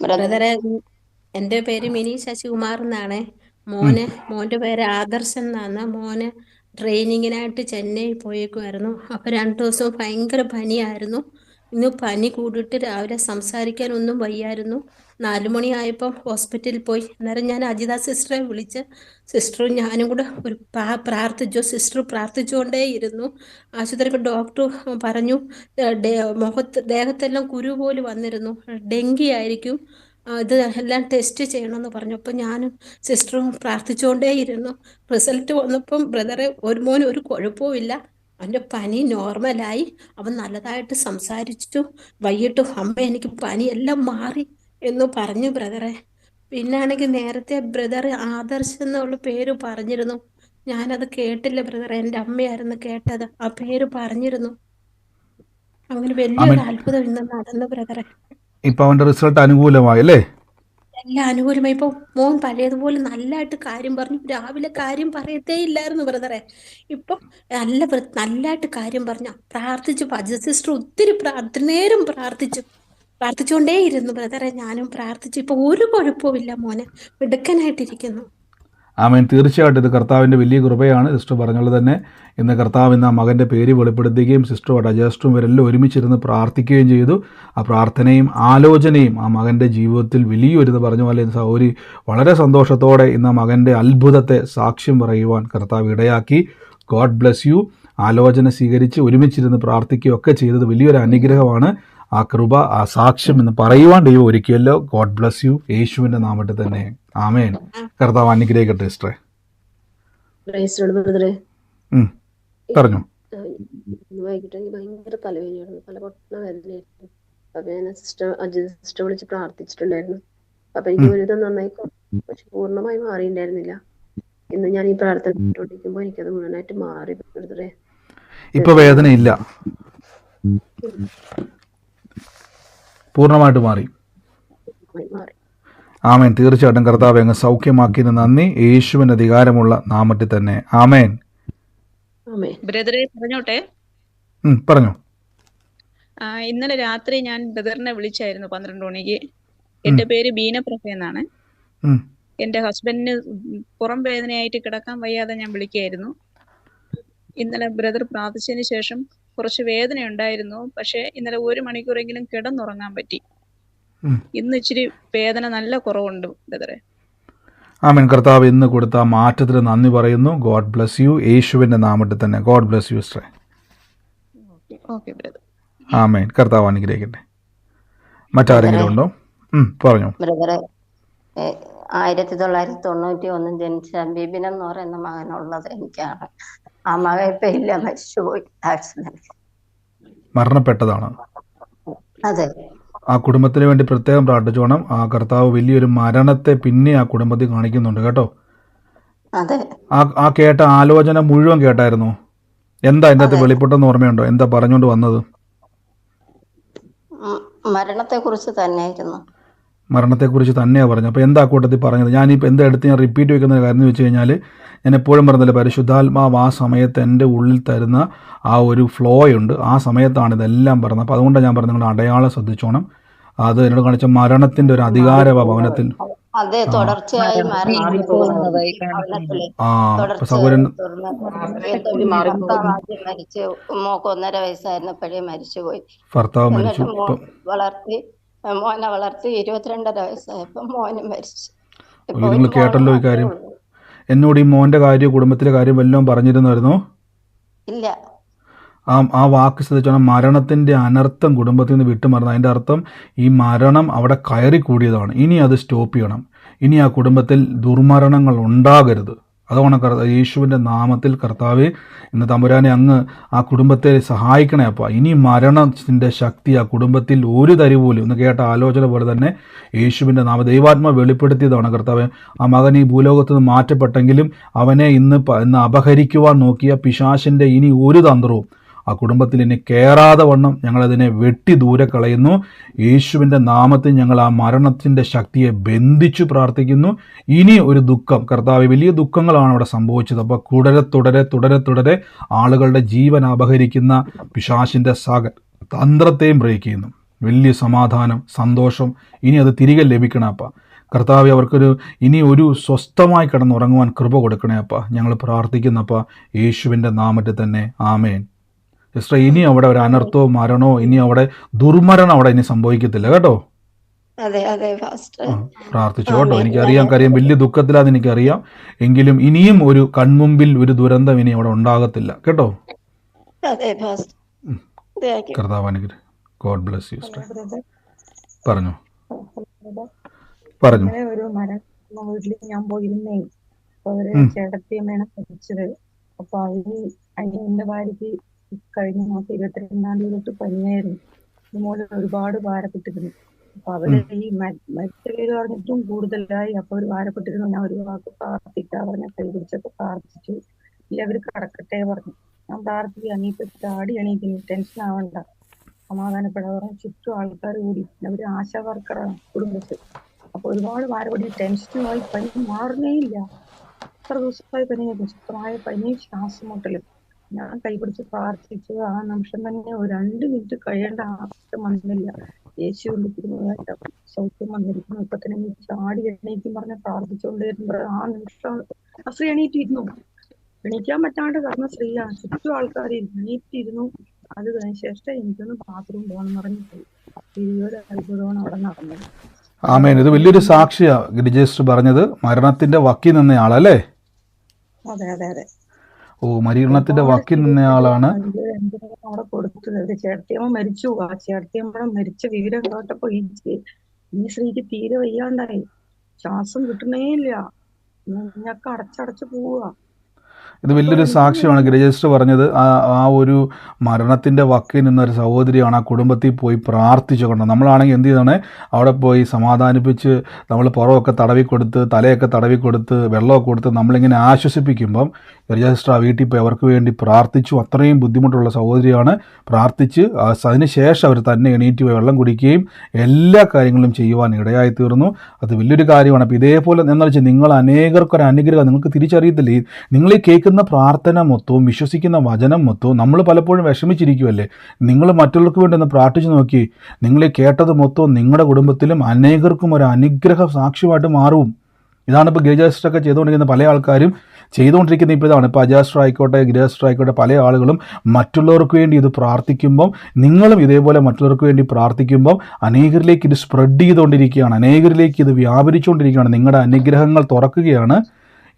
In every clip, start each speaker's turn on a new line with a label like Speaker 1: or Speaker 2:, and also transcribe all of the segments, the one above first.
Speaker 1: ബ്രദറെ എന്റെ പേര് മിനി ശശികുമാർ എന്നാണ്. മോന് മോന്റെ പേര് ആദർശൻ എന്നാണ്. മോന് ട്രെയിനിങ്ങിനായിട്ട് ചെന്നൈ പോയേക്കുമായിരുന്നു അപ്പൊ രണ്ടു ദിവസം ഭയങ്കര പനിയായിരുന്നു. ഇന്ന് പനി കൂടിയിട്ട് രാവിലെ സംസാരിക്കാനൊന്നും വയ്യായിരുന്നു. നാലു മണിയായപ്പം ഹോസ്പിറ്റലിൽ പോയി. അന്നേരം ഞാൻ അജിത സിസ്റ്ററെ വിളിച്ച് സിസ്റ്ററും ഞാനും കൂടെ ഒരു പ്രാ- പ്രാർത്ഥിച്ചു? സിസ്റ്റർ പ്രാർത്ഥിച്ചുകൊണ്ടേ ഇരുന്നു ആശുപത്രിക്ക് ഡോക്ടർ പറഞ്ഞു "ഏ, ഡേ- മുഖത്ത് ദേഹത്തെല്ലാം കുരു പോലെ വന്നിരുന്നു. ഡെങ്കി ആയിരിക്കും ഇത് എല്ലാം ടെസ്റ്റ് ചെയ്യണമെന്ന് പറഞ്ഞു. അപ്പം ഞാനും സിസ്റ്ററും പ്രാർത്ഥിച്ചുകൊണ്ടേ ഇരുന്നു റിസൾട്ട് വന്നപ്പം ബ്രദറെ ഒരു മോൻ ഒരു കുഴപ്പവും അവന്റെ പനി നോർമലായി അവൻ നല്ലതായിട്ട് സംസാരിച്ചു വൈകിട്ട് അമ്മ എനിക്ക് പനി എല്ലാം മാറി എന്ന് പറഞ്ഞു ബ്രദറെ പിന്നാണെങ്കിൽ നേരത്തെ ബ്രദർ ആദർശ് എന്നുള്ള പേര് പറഞ്ഞിരുന്നു. ഞാനത് കേട്ടില്ല ബ്രദർ എന്റെ അമ്മയായിരുന്നു കേട്ടത്. ആ പേര് പറഞ്ഞിരുന്നു. അങ്ങനെ വലിയൊരു അത്ഭുതം ഇന്ന് നടന്നു ബ്രദറെ
Speaker 2: ഇപ്പൊ അവന്റെ റിസൾട്ട് അനുകൂലമായി അല്ലേ?
Speaker 1: എല്ലാം അനുകൂലമായി. ഇപ്പൊ മോൻ പഴയതുപോലെ നല്ലതായിട്ട് കാര്യം പറഞ്ഞു. രാവിലെ കാര്യം പറയത്തേ ഇല്ലായിരുന്നു ബ്രദറെ. ഇപ്പൊ നല്ല നല്ലതായിട്ട് കാര്യം പറഞ്ഞു പ്രാർത്ഥിച്ചു ഭജ സിസ്റ്റർ ഒത്തിരി പ്രാർത്ഥന നേരം പ്രാർത്ഥിച്ചു പ്രാർത്ഥിച്ചുകൊണ്ടേ ഇരുന്നു ബ്രദറെ. ഞാനും പ്രാർത്ഥിച്ചു. ഇപ്പൊ ഒരു കുഴപ്പവും ഇല്ല മോനെ. മിടുക്കനായിട്ടിരിക്കുന്നു.
Speaker 2: ആമേൻ. തീർച്ചയായിട്ടും ഇത് കർത്താവിന്റെ വലിയ കൃപയാണ്. സിസ്റ്റർ പറഞ്ഞുള്ളത് തന്നെ ഇന്ന് കർത്താവ് ഇന്ന് ആ മകന്റെ പേര് വെളിപ്പെടുത്തുകയും സിസ്റ്ററും അജസ്റ്ററും ഇവരെല്ലാം ഒരുമിച്ചിരുന്ന് പ്രാർത്ഥിക്കുകയും ചെയ്തു. ആ പ്രാർത്ഥനയും ആലോചനയും ആ മകന്റെ ജീവിതത്തിൽ വലിയൊരിത് പറഞ്ഞ പോലെ സൗരി വളരെ സന്തോഷത്തോടെ ഇന്ന് ആ മകന്റെ അത്ഭുതത്തെ സാക്ഷ്യം പറയുവാൻ കർത്താവ് ഇടയാക്കി. God bless you. ആലോചന സ്വീകരിച്ച് ഒരുമിച്ചിരുന്ന് പ്രാർത്ഥിക്കുകയൊക്കെ ചെയ്തത് വലിയൊരു അനുഗ്രഹമാണ്. ആ കൃപ ആ സാക്ഷ്യം എന്ന് പറയുവാൻ ദൈവം ഒരിക്കലോ ഗോഡ് ബ്ലസ് യു യേശുവിന്റെ നാമത്തിൽ തന്നെ. ആമേൻ. കർത്താവ് അനുഗ്രഹിക്കട്ടെ സിസ്റ്ററെ. പറഞ്ഞു.
Speaker 3: ഭയങ്കര തലവേദനയായിരുന്നു. തല പൊട്ടണ വേദനയായിരുന്നു. അപ്പൊ ഞാൻ സിസ്റ്റർ അജിത് സിസ്റ്റർ വിളിച്ച് പ്രാർത്ഥിച്ചിട്ടുണ്ടായിരുന്നു. അപ്പൊ എനിക്ക്. ഒരുവിധം നന്നായി. പക്ഷെ പൂർണമായി മാറിയിട്ടുണ്ടായിരുന്നില്ല ഇന്ന് ഞാൻ ഈ പ്രാർത്ഥന കേട്ടോണ്ടിരിക്കുമ്പോ എനിക്കത് മുഴുവനായിട്ട് മാറി
Speaker 2: ഇപ്പൊ വേദനയില്ല. പൂർണമായിട്ട് മാറി.
Speaker 3: പൂർണമായി മാറി.
Speaker 2: ആമേൻ. തീർച്ചയായിട്ടും കർത്താവ് അങ്ങ് സൗഖ്യമാക്കിയതിന് നന്ദി. യേശുവിന് അധികാരമുള്ള നാമത്തിൽ തന്നെ. ആമേൻ.
Speaker 4: പറഞ്ഞോട്ടെ?
Speaker 2: പറഞ്ഞോ.
Speaker 4: ആ, ഇന്നലെ രാത്രി ഞാൻ ബ്രദറിനെ വിളിച്ചായിരുന്നു പന്ത്രണ്ട് മണിക്ക്. എന്റെ പേര് ബീന പ്രഭ
Speaker 2: എന്നാണ്.
Speaker 4: എന്റെ ഹസ്ബൻഡിന് പുറം വേദനയായിട്ട് കിടക്കാൻ വയ്യാതെ ഞാൻ വിളിക്കായിരുന്നു. ഇന്നലെ ബ്രദർ പ്രാർത്ഥിച്ചതിന് ശേഷം കുറച്ച് വേദന ഉണ്ടായിരുന്നു പക്ഷെ ഇന്നലെ ഒരു മണിക്കൂറെങ്കിലും കിടന്നുറങ്ങാൻ പറ്റി. ഇന്ന് ഇച്ചിരി വേദന നല്ല കുറവുണ്ട് ബ്രദറെ.
Speaker 2: ആമേൻ. കർത്താവ് ഇന്ന് കൊടുത്ത ആ മാറ്റത്തിന് നന്ദി പറയുന്നു. God bless you. യേശുവിന്റെ നാമത്തിൽ തന്നെ God bless you stay
Speaker 4: okay brother.
Speaker 2: ആമേൻ. കർത്താവ് അനുഗ്രഹിക്കട്ടെ. മറ്റാരെങ്കിലും ഉണ്ടോ? പറഞ്ഞു.
Speaker 5: ആയിരത്തി തൊള്ളായിരത്തി തൊണ്ണൂറ്റി ഒന്നിൽ ജനിച്ച ബിബിൻ എന്ന് പറയുന്ന മകനുള്ളത് എനിക്കാണ്. ആ മകൻ ഇപ്പൊ ഇല്ല മരിച്ചുപോയി ആക്സിഡന്റ്
Speaker 2: മരണപ്പെട്ടതാണ്.
Speaker 5: അതെ.
Speaker 2: ആ കുടുംബത്തിന് വേണ്ടി പ്രത്യേകം പ്രാർത്ഥിച്ചോണം ആ കർത്താവ് വലിയൊരു മരണത്തെ പിന്നെ ആ കുടുംബത്തിൽ കാണിക്കുന്നുണ്ട് കേട്ടോ.
Speaker 5: അതെ.
Speaker 2: ആ ആ കേട്ട ആലോചന മുഴുവൻ കേട്ടായിരുന്നു. എന്താ ഇന്നത്തെ അകത്ത്. വെളിപ്പെട്ടെന്ന് ഓർമ്മയുണ്ടോ? എന്താ പറഞ്ഞുകൊണ്ട് വന്നത്?
Speaker 5: മരണത്തെ കുറിച്ച് തന്നെയായിരുന്നു.
Speaker 2: മരണത്തെക്കുറിച്ച് തന്നെയാണ് പറഞ്ഞത്. അപ്പോൾ എന്താ കൂട്ടത്തിൽ പറഞ്ഞത്? ഞാനിപ്പോൾ എന്താ എടുത്ത് ഞാൻ റിപ്പീറ്റ് വെക്കുന്ന കാര്യം എന്ന് വെച്ച് കഴിഞ്ഞാൽ ഞാൻ എപ്പോഴും പറഞ്ഞില്ല പരിശുദ്ധാത്മാവ് ആ സമയത്ത് എന്റെ ഉള്ളിൽ തരുന്ന ആ ഒരു ഫ്ലോ ഉണ്ട്. ആ സമയത്താണ് ഇതെല്ലാം പറഞ്ഞത്. അപ്പോൾ അതുകൊണ്ടാണ് ഞാൻ പറഞ്ഞത് നിങ്ങൾ അടയാളം ശ്രദ്ധിച്ചോണം. അത് എന്നോട് കാണിച്ച മരണത്തിന്റെ ഒരു അധികാര ഭവനത്തിൽ.
Speaker 5: അതെ തുടർച്ചയായി മരിച്ചു. മോക്ക് ഒന്നര വയസ്സായിരുന്നപ്പോഴേ മരിച്ചുപോയി.
Speaker 2: ഭർത്താവ് മരിച്ചു.
Speaker 5: വളർത്തി മോനെ വളർത്തി ഇരുപത്തിരണ്ടര വയസ്സായപ്പോ മോനും മരിച്ചു.
Speaker 2: നിങ്ങൾ കേട്ടല്ലോ ഈ കാര്യം. എന്നോട് ഈ മോന്റെ കാര്യം കുടുംബത്തിലെ കാര്യം വല്ലതും പറഞ്ഞിരുന്നായിരുന്നോ?
Speaker 5: ഇല്ല.
Speaker 2: ആ ആ വാക്ക് ശ്രദ്ധിച്ചോണം. മരണത്തിന്റെ അനർത്ഥം കുടുംബത്തിൽ നിന്ന് വിട്ടുമറന്നു. അതിന്റെ അർത്ഥം ഈ മരണം അവിടെ കയറി കൂടിയതാണ് ഇനി അത് സ്റ്റോപ്പ് ചെയ്യണം. ഇനി ആ കുടുംബത്തിൽ ദുർമരണങ്ങൾ ഉണ്ടാകരുത്. അതുകൊണ്ട് കർ യേശുവിന്റെ നാമത്തിൽ കർത്താവ് ഇന്ന് തമ്പുരാനെ അങ്ങ് ആ കുടുംബത്തെ സഹായിക്കണേ അപ്പോൾ ഇനി മരണത്തിന്റെ ശക്തി ആ കുടുംബത്തിൽ ഒരു തരി പോലും ഒന്ന് കേട്ട ആലോചന പോലെ തന്നെ യേശുവിന്റെ നാമ ദൈവാത്മ വെളിപ്പെടുത്തിയതാണ് കർത്താവ്. ആ മകൻ ഈ ഭൂലോകത്ത് നിന്ന് മാറ്റപ്പെട്ടെങ്കിലും അവനെ ഇന്ന് ഇന്ന് അപഹരിക്കുവാൻ നോക്കിയ പിശാശിന്റെ ഇനി ഒരു തന്ത്രവും ആ കുടുംബത്തിൽ ഇനി കയറാതെ വണ്ണം ഞങ്ങളതിനെ വെട്ടി ദൂരെ കളയുന്നു. യേശുവിന്റെ നാമത്തിൽ ഞങ്ങൾ ആ മരണത്തിന്റെ ശക്തിയെ ബന്ധിച്ചു പ്രാർത്ഥിക്കുന്നു. ഇനി ഒരു ദുഃഖം. കർത്താവ് വലിയ ദുഃഖങ്ങളാണ് അവിടെ സംഭവിച്ചത്. അപ്പോൾ തുടരെ തുടരെ തുടരെ തുടരെ ആളുകളുടെ ജീവൻ അപഹരിക്കുന്ന പിശാശിന്റെ സക തന്ത്രത്തെയും ബ്രേക്ക് ചെയ്യുന്നു. വലിയ സമാധാനം സന്തോഷം. ഇനി അത് തിരികെ ലഭിക്കണം അപ്പ. കർത്താവ് അവർക്കൊരു ഇനി ഒരു സ്വസ്ഥമായി കിടന്നുറങ്ങുവാൻ കൃപ കൊടുക്കണേ അപ്പ. ഞങ്ങൾ പ്രാർത്ഥിക്കുന്നപ്പ യേശുവിന്റെ നാമത്തിൽ തന്നെ. ആമേൻ. സിസ്റ്റർ ഇനി അവിടെ ഒരു അനർത്ഥമോ മരണമോ ഇനി അവിടെ ദുർമരണം അവിടെ ഇനി സംഭവിക്കത്തില്ല കേട്ടോ? പ്രാർത്ഥിച്ചു കേട്ടോ. എനിക്കറിയാം കാര്യം വലിയ ദുഃഖത്തിലാന്ന് എനിക്കറിയാം എങ്കിലും ഇനിയും ഒരു കൺമുമ്പിൽ ഒരു ദുരന്തം ഇനി അവിടെ ഉണ്ടാകത്തില്ല കേട്ടോ? ഗോഡ് ബ്ലെസ് യു സിസ്റ്റർ പറഞ്ഞു. പറഞ്ഞു.
Speaker 6: ഒരു മരണം വീട്ടിൽ ഞാൻ പോയിരുന്നേ. അപ്പൊ
Speaker 2: അവർ.
Speaker 6: ചേട്ടത്തിയമ്മയാണ് മരിച്ചത്. അപ്പൊ അവർ അതിന്റെ ഭാര്യക്ക് കഴിഞ്ഞ മാസം ഇരുപത്തിരണ്ടാം തീയതി തൊട്ട് പനിയായിരുന്നു. ഇതുമൂലം ഒരുപാട് ഭാരപ്പെട്ടിരുന്നു. അപ്പൊ അവർ ഈ മ- മരിച്ച പേര് പറഞ്ഞിട്ടും കൂടുതലായി അപ്പൊ അവർ ഭാരപ്പെട്ടിരുന്നു. ഞാൻ ഒരു വാക്ക് പ്രാർത്ഥിക്കാ പറഞ്ഞ. കൈ പിടിച്ചൊക്കെ പ്രാർത്ഥിച്ചു. ഇല്ല അവർ കടക്കട്ടെ പറഞ്ഞു. ഞാൻ പ്രാർത്ഥിക്കുക നീ ഇപ്പൊ ചാടി എണീക്കുന്നു ടെൻഷൻ ആവണ്ട. സമാധാനപ്പെടാൻ പറഞ്ഞു. ചുറ്റും ആൾക്കാർ കൂടി. അവർ ആശാ വർക്കറാണ് കുടുംബത്തിൽ. അപ്പൊ ഒരുപാട് ഭാരപ്പെടി ടെൻഷനുമായി പനി മാറുന്നേ ഇല്ല. എത്ര ദിവസമായി പനി ശക്തമായ പനി ശ്വാസം മുട്ടലും. ഞാൻ കൈപിടിച്ച് പ്രാർത്ഥിച്ചു. ആ നിമിഷം തന്നെ ഒരു രണ്ട് മിനിറ്റ് കഴിയേണ്ട ആവശ്യം വന്നില്ല. യേശു കൊണ്ടിരിക്കുന്നതായിട്ട് സൗഖ്യം വന്നിരിക്കുന്നു. ഇപ്പൊ തന്നെ നീ ചാടി എണീക്കും പറഞ്ഞ് പ്രാർത്ഥിച്ചുകൊണ്ടിരുന്നത് ആ നിമിഷം ആ സ്ത്രീ എണീറ്റിരുന്നു. എണീക്കാൻ പറ്റാണ്ട് കാരണം സ്ത്രീയാണ് ചുറ്റും ആൾക്കാർ എണീറ്റിരുന്നു. അത് കഴിഞ്ഞ ശേഷം എനിക്കൊന്ന് ബാത്റൂം പോകണം പറഞ്ഞു പോയി. ഇരുപത് അത്ഭുതമാണ് അവിടെ നടന്നത്
Speaker 2: ആമേൻ. ഇത് വലിയൊരു സാക്ഷിയാ ഗിരിജേഷ് പറഞ്ഞത്. മരണത്തിന്റെ വക്കി നിന്നയാളല്ലേ?
Speaker 6: അതെ അതെ അതെ.
Speaker 2: ഓ മരീകരണത്തിന്റെ
Speaker 6: വക്കിൽ
Speaker 2: വക്കി നിന്നയാളാണ്
Speaker 6: അവിടെ കൊടുത്തത്? ഒരു ചേട്ടത്തിയമ്മ മരിച്ചു ആ ചേട്ടത്തിയമ്മ മരിച്ച വിവരം കേട്ടപ്പോ ഈ ഈ സ്ത്രീക്ക് തീരെ വയ്യാണ്ടായി. ശ്വാസം കിട്ടണേ ഇല്ല. ഞങ്ങൾക്ക് അടച്ചടച്ച് പോവുക.
Speaker 2: ഇത് വലിയൊരു സാക്ഷ്യമാണ്. ഗ്രജസ്റ്റ് പറഞ്ഞത് ആ ആ ഒരു മരണത്തിന്റെ വക്കിൽ നിന്നൊരു സഹോദരിയാണ് ആ കുടുംബത്തിൽ പോയി പ്രാർത്ഥിച്ചുകൊണ്ട് നമ്മളാണെങ്കിൽ എന്ത് ചെയ്താണ്? അവിടെ പോയി സമാധാനിപ്പിച്ച് നമ്മൾ പുറമൊക്കെ തടവി കൊടുത്ത് തലയൊക്കെ തടവി കൊടുത്ത് വെള്ളമൊക്കെ കൊടുത്ത് നമ്മളിങ്ങനെ ആശ്വസിപ്പിക്കുമ്പം ഗിരിജേഷ് ആ വീട്ടിൽ പോയി അവർക്ക് വേണ്ടി പ്രാർത്ഥിച്ചു. അത്രയും ബുദ്ധിമുട്ടുള്ള സഹോദരിയാണ്. പ്രാർത്ഥിച്ച് അതിനുശേഷം അതിന് ശേഷം അവർ തന്നെ എണീറ്റ് പോയി വെള്ളം കുടിക്കുകയും എല്ലാ കാര്യങ്ങളും ചെയ്യുവാൻ ഇടയായി തീർന്നു. അത് വലിയൊരു കാര്യമാണ്. അപ്പോൾ ഇതേപോലെ എന്താ വെച്ചാൽ നിങ്ങൾ അനേകർക്കൊരു അനുഗ്രഹം നിങ്ങൾക്ക് തിരിച്ചറിയത്തില്ലേ? നിങ്ങൾ ഈ കേൾക്കുന്ന പ്രാർത്ഥന മൊത്തവും വിശ്വസിക്കുന്ന വചനം മൊത്തവും നമ്മൾ പലപ്പോഴും വിഷമിച്ചിരിക്കുമല്ലേ നിങ്ങൾ മറ്റുള്ളവർക്ക് വേണ്ടി ഒന്ന് പ്രാർത്ഥിച്ചു നോക്കി. നിങ്ങൾ കേട്ടത് മൊത്തവും നിങ്ങളുടെ കുടുംബത്തിലും അനേകർക്കും ഒരു അനുഗ്രഹ സാക്ഷ്യമായിട്ട് മാറും. ഇതാണ് ഇപ്പോൾ ഗിരിജാസ്റ്ററൊക്കെ ചെയ്തുകൊണ്ടിരിക്കുന്ന പല ആൾക്കാരും ചെയ്തുകൊണ്ടിരിക്കുന്ന ഇപ്പോൾ ഇതാണ്. ഇപ്പോൾ അജാസ്റ്റർ ആയിക്കോട്ടെ ഗിരിജാസ്റ്റർ ആയിക്കോട്ടെ പല ആളുകളും മറ്റുള്ളവർക്ക് വേണ്ടി ഇത് പ്രാർത്ഥിക്കുമ്പം നിങ്ങളും ഇതേപോലെ മറ്റുള്ളവർക്ക് വേണ്ടി പ്രാർത്ഥിക്കുമ്പം അനേകരിലേക്ക് ഇത് സ്പ്രെഡ് ചെയ്തുകൊണ്ടിരിക്കുകയാണ്. അനേകരിലേക്ക് ഇത് വ്യാപരിച്ചുകൊണ്ടിരിക്കുകയാണ്. നിങ്ങളുടെ അനുഗ്രഹങ്ങൾ തുറക്കുകയാണ്.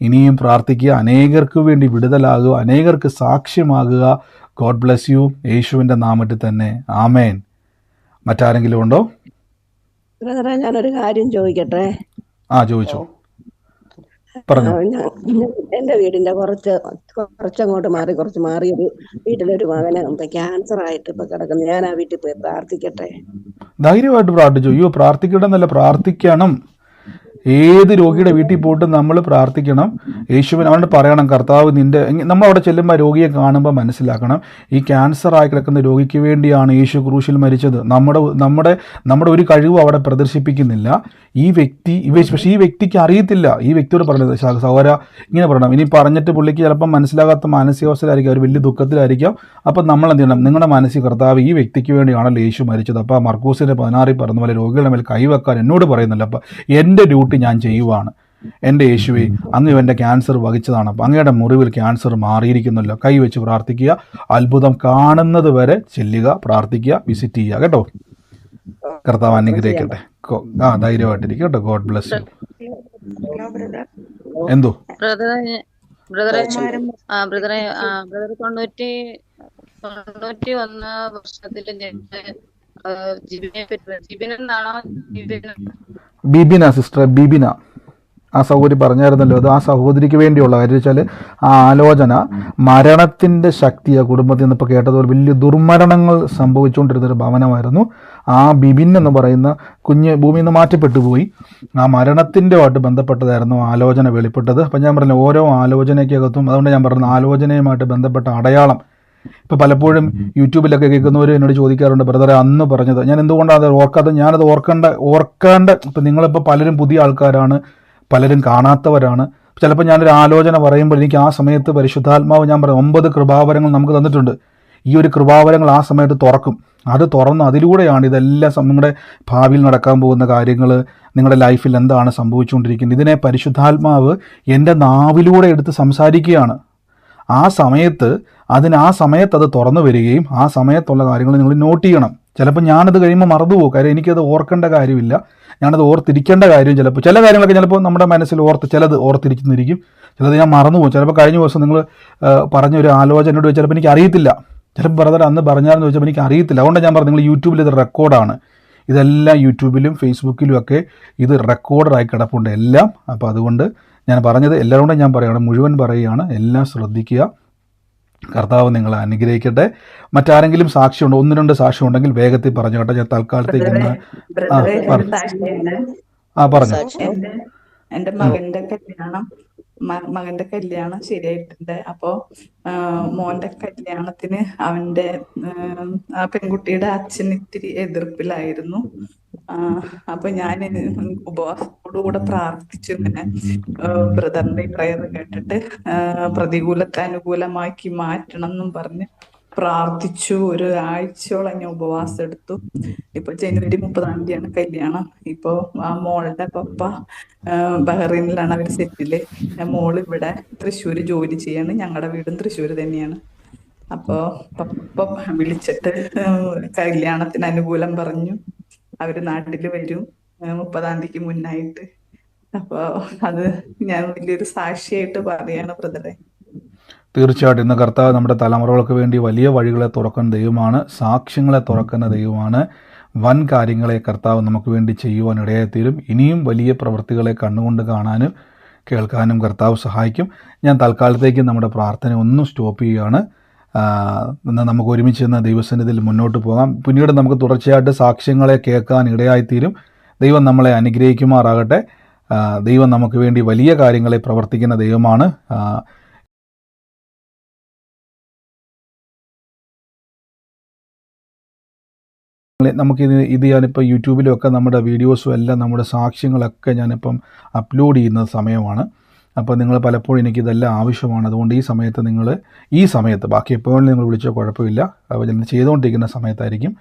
Speaker 2: ഇനിയും പ്രാർത്ഥിക്കുക. അനേകർക്ക് വേണ്ടി വിടുതലാകുക. അനേകർക്ക് സാക്ഷ്യമാകുക. ഗോഡ് ബ്ലെസ് യു യേശുവിന്റെ നാമത്തിൽ തന്നെ. ആമേൻ. മറ്റാരെങ്കിലും ഉണ്ടോ?
Speaker 7: ഞാനൊരു കാര്യം ചോദിക്കട്ടെ?
Speaker 2: ആ ചോദിച്ചോ. പറഞ്ഞു.
Speaker 7: എന്റെ വീടിന്റെ കുറച്ച് കുറച്ചങ്ങോട്ട് മാറി കുറച്ച് മാറി ഒരു വീട്ടിലൊരു മകന് ക്യാൻസർ ആയിട്ട് ഇപ്പൊ കിടക്കുന്നു. ഞാൻ ആ വീട്ടിൽ പോയി പ്രാർത്ഥിക്കട്ടെ?
Speaker 2: ധൈര്യമായിട്ട് പ്രാർത്ഥിച്ചു. അയ്യോ പ്രാർത്ഥിക്കണമെന്നല്ല പ്രാർത്ഥിക്കണം. ഏത് രോഗിയുടെ വീട്ടിൽ പോയിട്ട് നമ്മൾ പ്രാർത്ഥിക്കണം? യേശുവിന് അവനോട് പറയണം കർത്താവ് നിന്റെ നമ്മൾ അവിടെ ചെല്ലുമ്പോൾ രോഗിയെ കാണുമ്പോൾ മനസ്സിലാക്കണം. ഈ ക്യാൻസർ ആയി കിടക്കുന്ന രോഗിക്ക് വേണ്ടിയാണ് യേശു ക്രൂശിൽ മരിച്ചത്. നമ്മുടെ നമ്മുടെ നമ്മുടെ ഒരു കഴിവ് അവിടെ പ്രദർശിപ്പിക്കുന്നില്ല. ഈ വ്യക്തി പക്ഷേ ഈ വ്യക്തിക്ക് അറിയത്തില്ല. ഈ വ്യക്തിയോട് പറഞ്ഞത് സഹോര ഇങ്ങനെ പറയണം. ഇനി പറഞ്ഞിട്ട് പുള്ളിക്ക് ചിലപ്പം മനസ്സിലാകാത്ത മാനസികാവസ്ഥയിലായിരിക്കും. അവർ വലിയ ദുഃഖത്തിലായിരിക്കും. അപ്പം നമ്മൾ എന്ത് ചെയ്യണം? നിങ്ങളുടെ മാനസിക കർത്താവ് ഈ വ്യക്തിക്ക് വേണ്ടിയാണല്ലോ യേശു മരിച്ചത്. അപ്പോൾ മർക്കൂസിന്റെ പതിനാറിൽ പറഞ്ഞ പോലെ രോഗികളുടെ മേൽ കൈവെക്കാൻ എന്നോട് പറയുന്നില്ല അപ്പം എന്റെ ഡ്യൂട്ടി ഞാൻ ചെയ്യുവാണ്. എന്റെ യേശുവെ അങ്ങ് എന്റെ ക്യാൻസർ വഹിച്ചതാണ്. അപ്പം അങ്ങയുടെ മുറിവിൽ ക്യാൻസർ മാറിയിരിക്കുന്നല്ലോ. കൈവച്ച് പ്രാർത്ഥിക്കുക. അത്ഭുതം കാണുന്നത് വരെ ചെല്ലുക പ്രാർത്ഥിക്കുക വിസിറ്റ് ചെയ്യുക. കേട്ടോ? കർത്താവ് അനുഗ്രഹിക്കട്ടെ. ആ ധൈര്യമായിട്ടിരിക്കും കേട്ടോ. God bless you. എന്തോ?
Speaker 4: ബ്രദറെ ബ്രദറെ ആ ബ്രദറെ ബ്രദർ തൊണ്ണൂറ്റി തൊണ്ണൂറ്റി ഒന്ന് വർഷത്തിൽ ജിബിനെ പറ്റി ജിബിൻ എന്നാണോ ജിബിൻ
Speaker 2: ബിബിന സിസ്റ്റർ ബിബിന. ആ സഹോദരി പറഞ്ഞായിരുന്നല്ലോ അത് ആ സഹോദരിക്ക് വേണ്ടിയുള്ള കാര്യം. വെച്ചാൽ ആ ആലോചന മരണത്തിന്റെ ശക്തി ആ കുടുംബത്തിൽ നിന്ന് ഇപ്പോൾ കേട്ടതുപോലെ വലിയ ദുർമരണങ്ങൾ സംഭവിച്ചുകൊണ്ടിരുന്നൊരു ഭവനമായിരുന്നു. ആ ബിബിൻ എന്ന് പറയുന്ന കുഞ്ഞ് ഭൂമിയിൽ നിന്ന് മാറ്റപ്പെട്ടു പോയി. ആ മരണത്തിന്റെമായിട്ട് ബന്ധപ്പെട്ടതായിരുന്നു ആലോചന വെളിപ്പെട്ടത്. അപ്പം ഞാൻ പറഞ്ഞു ഓരോ ആലോചനയ്ക്കകത്തും അതുകൊണ്ട് ഞാൻ പറഞ്ഞു ആലോചനയുമായിട്ട് ബന്ധപ്പെട്ട അടയാളം ഇപ്പൊ പലപ്പോഴും യൂട്യൂബിലൊക്കെ കേൾക്കുന്നവർ എന്നോട് ചോദിക്കാറുണ്ട് ബ്രദറെ അന്ന് പറഞ്ഞത്. ഞാൻ എന്തുകൊണ്ടാണ് അത് ഓർക്കാത്ത ഞാനത് ഓർക്കേണ്ട ഓർക്കേണ്ട ഇപ്പം നിങ്ങളിപ്പോൾ പലരും പുതിയ ആൾക്കാരാണ് പലരും കാണാത്തവരാണ്. ചിലപ്പോൾ ഞാനൊരു ആലോചന പറയുമ്പോൾ എനിക്ക് ആ സമയത്ത് പരിശുദ്ധാത്മാവ് ഞാൻ പറയും ഒമ്പത് കൃപാവരങ്ങൾ നമുക്ക് തന്നിട്ടുണ്ട്. ഈ ഒരു കൃപാവരങ്ങൾ ആ സമയത്ത് തുറക്കും. അത് തുറന്ന് അതിലൂടെയാണ് ഇതെല്ലാം നമ്മുടെ നിങ്ങളുടെ ഭാവിയിൽ നടക്കാൻ പോകുന്ന കാര്യങ്ങൾ നിങ്ങളുടെ ലൈഫിൽ എന്താണ് സംഭവിച്ചുകൊണ്ടിരിക്കുന്നത്. ഇതിനെ പരിശുദ്ധാത്മാവ് എന്റെ നാവിലൂടെ എടുത്ത് സംസാരിക്കുകയാണ്. ആ സമയത്ത് അതിന് ആ സമയത്ത് അത് തുറന്നു വരികയും ആ സമയത്തുള്ള കാര്യങ്ങൾ നിങ്ങൾ നോട്ട് ചെയ്യണം. ചിലപ്പോൾ ഞാനത് കഴിയുമ്പോൾ മറന്നു പോകും. കാര്യം എനിക്കത് ഓർക്കേണ്ട കാര്യമില്ല. ഞാനത് ഓർത്തിരിക്കേണ്ട കാര്യം ചിലപ്പോൾ ചില കാര്യങ്ങളൊക്കെ ചിലപ്പോൾ നമ്മുടെ മനസ്സിൽ ഓർത്ത് ചിലത് ഓർത്തിരിക്കുന്നിരിക്കും. ചിലത് ഞാൻ മറന്നു പോകും. ചിലപ്പോൾ കഴിഞ്ഞ ദിവസം നിങ്ങൾ പറഞ്ഞ ഒരു ആലോചനയോട് ചിലപ്പോൾ എനിക്ക് അറിയത്തില്ല. ചിലപ്പോൾ ബ്രദർ അന്ന് പറഞ്ഞാലെന്ന് ചോദിച്ചപ്പോൾ എനിക്ക് അറിയത്തില്ല. അതുകൊണ്ട് ഞാൻ പറഞ്ഞു നിങ്ങൾ യൂട്യൂബിൽ ഇത് റെക്കോർഡാണ് ഇതെല്ലാം യൂട്യൂബിലും ഫേസ്ബുക്കിലും ഒക്കെ ഇത് റെക്കോർഡറായി കിടപ്പുണ്ട് എല്ലാം. അപ്പോൾ അതുകൊണ്ട് ഞാൻ പറഞ്ഞത് എല്ലാവരോടും ഞാൻ പറയുകയാണ്. മുഴുവൻ പറയുകയാണ്. എല്ലാം ശ്രദ്ധിക്കുക. കർത്താവ് നിങ്ങളെ അനുഗ്രഹിക്കട്ടെ. മറ്റാരെങ്കിലും സാക്ഷിയുണ്ടോ ഒന്ന് രണ്ട് സാക്ഷ്യം ഉണ്ടെങ്കിൽ വേഗത്തിൽ പറഞ്ഞു കേട്ടോ. ഞാൻ തൽക്കാലത്തേക്ക് ഒന്ന് ആ പറഞ്ഞു.
Speaker 8: എന്റെ മകന്റെ കല്യാണം മകന്റെ കല്യാണം ശരിയായിട്ടുണ്ട്. അപ്പോ മോന്റെ കല്യാണത്തിന് അവന്റെ ആ പെൺകുട്ടിയുടെ അച്ഛൻ ഇത്തിരി എതിർപ്പിലായിരുന്നു. അപ്പൊ ഞാൻ ഉപവാസത്തോടുകൂടെ പ്രാർത്ഥിച്ചു. ഇങ്ങനെ ബ്രദറിന്റെ പ്രയർ കേട്ടിട്ട് പ്രതികൂലത്തെ അനുകൂലമാക്കി മാറ്റണം എന്നും പറഞ്ഞ് പ്രാർത്ഥിച്ചു. ഒരു ആഴ്ചയോളം ഞാൻ ഉപവാസം എടുത്തു. ഇപ്പൊ ജനുവരി മുപ്പതാം തീയതിയാണ് കല്യാണം. ഇപ്പൊ ആ മോളുടെ പപ്പ ബഹ്റൈനിലാണ് അവർ സെറ്റിൽ. മോൾ ഇവിടെ തൃശ്ശൂര് ജോലി ചെയ്യാണ്. ഞങ്ങളുടെ വീടും തൃശ്ശൂര് തന്നെയാണ്. അപ്പോ പപ്പ വിളിച്ചിട്ട് കല്യാണത്തിന് അനുകൂലം പറഞ്ഞു. അവർ നാട്ടിൽ വരും. മുപ്പതാം തീയതിക്ക് മുന്നായിട്ട്. അപ്പോ അത് ഞാൻ വലിയൊരു സാക്ഷിയായിട്ട് പറയാണ് ബ്രദറെ.
Speaker 2: തീർച്ചയായിട്ടും. ഇന്ന് കർത്താവ് നമ്മുടെ തലമുറകൾക്ക് വേണ്ടി വലിയ വഴികളെ തുറക്കുന്ന ദൈവമാണ് സാക്ഷ്യങ്ങളെ തുറക്കുന്ന ദൈവമാണ്. വൻ കാര്യങ്ങളെ കർത്താവ് നമുക്ക് വേണ്ടി ചെയ്യുവാൻ ഇടയായിത്തീരും. ഇനിയും വലിയ പ്രവൃത്തികളെ കണ്ണുകൊണ്ട് കാണാനും കേൾക്കാനും കർത്താവ് സഹായിക്കും. ഞാൻ തൽക്കാലത്തേക്ക് നമ്മുടെ പ്രാർത്ഥന ഒന്നും സ്റ്റോപ്പ് ചെയ്യുകയാണ്. എന്നാൽ നമുക്ക് ഒരുമിച്ച് നിന്ന് ദൈവസന്നിധിയിൽ മുന്നോട്ട് പോകാം. പിന്നീട് നമുക്ക് തുടർച്ചയായിട്ട് സാക്ഷ്യങ്ങളെ കേൾക്കാൻ ഇടയായിത്തീരും. ദൈവം നമ്മളെ അനുഗ്രഹിക്കുമാറാകട്ടെ. ദൈവം നമുക്ക് വേണ്ടി വലിയ കാര്യങ്ങളെ പ്രവർത്തിക്കുന്ന ദൈവമാണ്. നമുക്ക് നമുക്കിത് ഇത് ഞാനിപ്പോൾ യൂട്യൂബിലൊക്കെ നമ്മുടെ വീഡിയോസും എല്ലാം നമ്മുടെ സാക്ഷ്യങ്ങളൊക്കെ ഞാനിപ്പം അപ്ലോഡ് ചെയ്യുന്ന സമയമാണ്. അപ്പോൾ നിങ്ങൾ പലപ്പോഴും എനിക്കിതെല്ലാം ആവശ്യമാണ്. അതുകൊണ്ട് ഈ സമയത്ത് നിങ്ങൾ ഈ സമയത്ത് ബാക്കി എപ്പോഴും നിങ്ങൾ വിളിച്ചാൽ കുഴപ്പമില്ല. അപ്പോൾ ചെയ്തുകൊണ്ടിരിക്കുന്ന സമയത്തായിരിക്കും.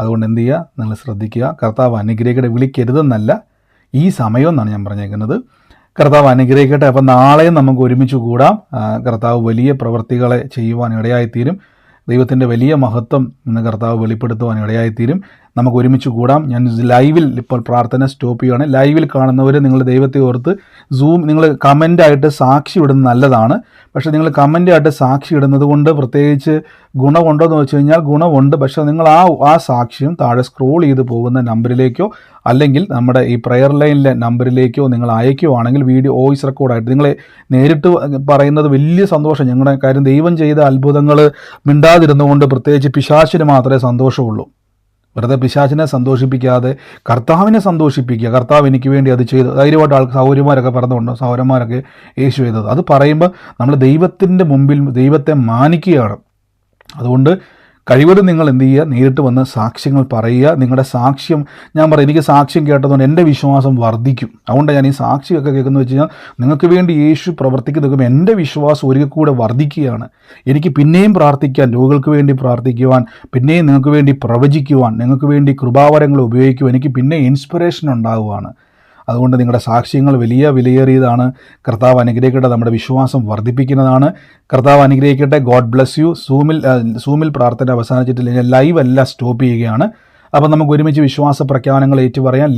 Speaker 2: അതുകൊണ്ട് എന്ത് ചെയ്യുക? നിങ്ങൾ ശ്രദ്ധിക്കുക. കർത്താവ് അനുഗ്രഹിക്കട്ടെ. വിളിക്കരുതെന്നല്ല ഈ സമയം എന്നാണ് ഞാൻ പറഞ്ഞേക്കുന്നത്. കർത്താവ് അനുഗ്രഹിക്കട്ടെ. അപ്പം നാളെയും നമുക്ക് ഒരുമിച്ച് കൂടാം. കർത്താവ് വലിയ പ്രവൃത്തികളെ ചെയ്യുവാൻ ഇടയായിത്തീരും. ദൈവത്തിന്റെ വലിയ മഹത്വം ഇന്ന് കർത്താവ് വെളിപ്പെടുത്തുവാൻ ഇടയായിത്തീരും. നമുക്ക് ഒരുമിച്ച് കൂടാം. ഞാൻ ലൈവിൽ ഇപ്പോൾ പ്രാർത്ഥന സ്റ്റോപ്പ് ചെയ്യുകയാണ് ലൈവിൽ കാണുന്നവർ നിങ്ങൾ ദൈവത്തെ ഓർത്ത് സൂം നിങ്ങൾ കമന്റായിട്ട് സാക്ഷി ഇടുന്നത് നല്ലതാണ്. പക്ഷേ നിങ്ങൾ കമന്റായിട്ട് സാക്ഷി ഇടുന്നത് കൊണ്ട് പ്രത്യേകിച്ച് ഗുണമുണ്ടോ എന്ന് വെച്ച് കഴിഞ്ഞാൽ ഗുണമുണ്ട്. പക്ഷേ നിങ്ങൾ ആ ആ സാക്ഷ്യം താഴെ സ്ക്രോൾ ചെയ്ത് പോകുന്ന നമ്പറിലേക്കോ അല്ലെങ്കിൽ നമ്മുടെ ഈ പ്രെയർ ലൈനിലെ നമ്പറിലേക്കോ നിങ്ങൾ അയക്കുവാണെങ്കിൽ വീഡിയോ വോയിസ് റെക്കോർഡായിട്ട് നിങ്ങളെ നേരിട്ട് പറയുന്നത് വലിയ സന്തോഷം. ഞങ്ങളുടെ കാര്യം ദൈവം ചെയ്ത അത്ഭുതങ്ങൾ മിണ്ടാതിരുന്നുകൊണ്ട് പ്രത്യേകിച്ച് പിശാശിന് മാത്രമേ സന്തോഷമുള്ളൂ. വെറുതെ പിശാചിനെ സന്തോഷിപ്പിക്കാതെ കർത്താവിനെ സന്തോഷിപ്പിക്കുക. കർത്താവ് എനിക്ക് വേണ്ടി അത് ചെയ്തു. ധൈര്യമായിട്ട് ആൾക്ക് സൗകര്യമാരൊക്കെ പറഞ്ഞുകൊണ്ട് സൗരന്മാരൊക്കെ യേശു ചെയ്തത്. അത് പറയുമ്പോൾ നമ്മൾ ദൈവത്തിന്റെ മുമ്പിൽ ദൈവത്തെ മാനിക്കുകയാണ്. അതുകൊണ്ട് കഴിവതും നിങ്ങൾ എന്ത് ചെയ്യുക? നേരിട്ട് വന്ന് സാക്ഷ്യങ്ങൾ പറയുക. നിങ്ങളുടെ സാക്ഷ്യം ഞാൻ പറയും എനിക്ക് സാക്ഷ്യം കേട്ടതുകൊണ്ട് എന്റെ വിശ്വാസം വർദ്ധിക്കും. അതുകൊണ്ട് ഞാൻ ഈ സാക്ഷിയൊക്കെ കേൾക്കുന്നത് വെച്ച് കഴിഞ്ഞാൽ നിങ്ങൾക്ക് വേണ്ടി യേശു പ്രവർത്തിക്കുന്ന എന്റെ വിശ്വാസം ഒരിക്കൽ കൂടെ വർദ്ധിക്കുകയാണ്. എനിക്ക് പിന്നെയും പ്രാർത്ഥിക്കാൻ രോഗികൾക്ക് വേണ്ടി പ്രാർത്ഥിക്കുവാൻ പിന്നെയും നിങ്ങൾക്ക് വേണ്ടി പ്രവചിക്കുവാൻ നിങ്ങൾക്ക് വേണ്ടി കൃപാവരങ്ങൾ ഉപയോഗിക്കുവാൻ എനിക്ക് പിന്നെ ഇൻസ്പിറേഷൻ ഉണ്ടാകുവാണ് അതുകൊണ്ട് നിങ്ങളുടെ സാക്ഷ്യങ്ങൾ വലിയ വിലയേറിയതാണ്. കർത്താവ് അനുഗ്രഹിക്കട്ടെ നമ്മുടെ വിശ്വാസം വർദ്ധിപ്പിക്കുന്നതാണ്. കർത്താവ് അനുഗ്രഹിക്കട്ടെ ഗോഡ് ബ്ലസ് യു സൂമിൽ സൂമിൽ പ്രാർത്ഥന അവസാനിച്ചിട്ടില്ല ലൈവ് എല്ലാം സ്റ്റോപ്പ് ചെയ്യുകയാണ്. അപ്പം നമുക്ക് ഒരുമിച്ച് വിശ്വാസ പ്രഖ്യാപനങ്ങൾ ഏറ്റുപറയാൻ